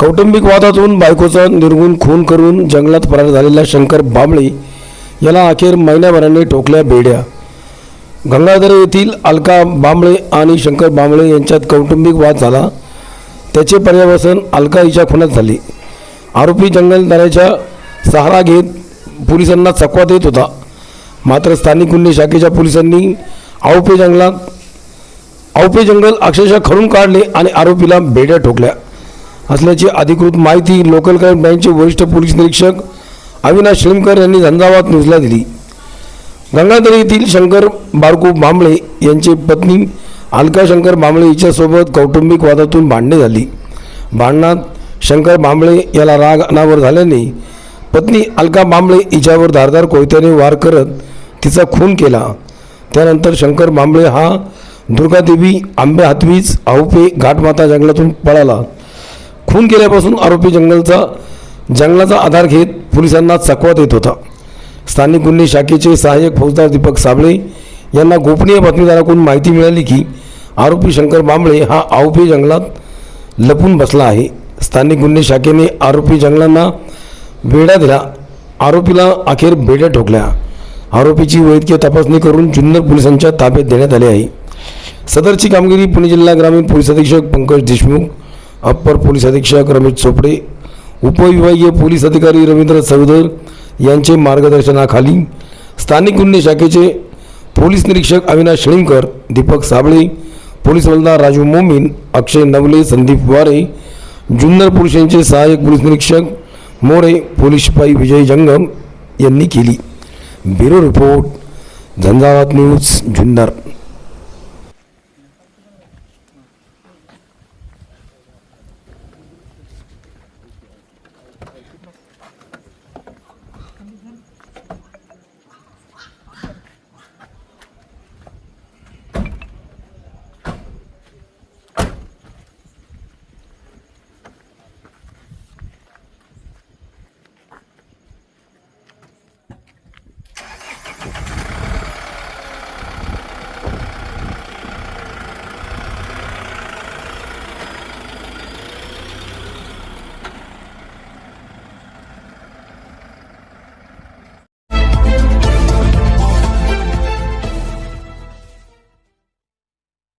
कौटुंबिक वादातून बायकोचा निर्गुण खून करून जंगलात फरार झालेला शंकर बाबळे याला अखेर महिन्याभराने ठोकल्या बेड्या. गंगाधर येथील अलका बांबळे आणि शंकर बांबळे यांच्यात कौटुंबिक वाद झाला. त्याचे पर्यावसन अलका हिच्या खुनात झाले. आरोपी जंगलदाराच्या सहारा घेत पोलिसांना चकवा देत होता. मात्र स्थानिक गुन्हे शाखेच्या पोलिसांनी आवपे जंगलात आवपे जंगल अक्षरशः खरून काढले आणि आरोपीला बेड्या ठोकल्या. असल्याची अधिकृत माहिती लोकल क्राईम ब्रँचचे वरिष्ठ पोलीस निरीक्षक अविनाश शिळमकर यांनी झंझावात न्यूजला दिली. गंगाधर येथील शंकर बारकू भांबळे यांची पत्नी अलका शंकर भांबळे हिच्यासोबत कौटुंबिक वादातून भांडणे झाली. भांडणात शंकर भांबळे याला राग अनावर झाल्याने पत्नी अलका भांबळे हिच्यावर धारदार कोयत्याने वार करत तिचा खून केला. त्यानंतर शंकर भांबळे हा दुर्गादेवी आंबे हातवीज आहुपे घाटमाता जंगलातून पळाला. खून केल्यापासून आरोपी जंगलचा जंगलाचा आधार घेत पोलिसांना चकवा देत होता. स्थानिक गुन्हे शाखेचे सहाय्यक फौजदार दीपक साबळे यांना गोपनीय बातमीदाराकडून माहिती मिळाली की आरोपी शंकर बांबळे हा आउपी जंगलात लपून बसला आहे. स्थानिक गुन्हे शाखेने आरोपी जंगलांना बेड्या दिला. आरोपीला अखेर बेड्या ठोकल्या. आरोपीची वैद्यकीय तपासणी करून जुन्नर पोलिसांच्या ताब्यात देण्यात आली आहे. सदरची कामगिरी पुणे जिल्हा ग्रामीण पोलीस अधीक्षक पंकज देशमुख अप्पर पोलीस अधीक्षक रमेश चोपडे उपविभागीय पोलीस अधिकारी रवींद्र चौधर यांचे मार्गदर्शनाखाली स्थानिक गुन्हे शाखेचे पोलीस निरीक्षक अविनाश शेळींकर दीपक साबळे पोलीस हवालदार राजू मोमीन अक्षय नवले संदीप वारे जुन्नर पोलीस यांचे सहाय्यक पोलीस निरीक्षक मोरे पोलीस शिपाई विजय जंगम यांनी केली. Bureau report Jhanjhavat news Junnar.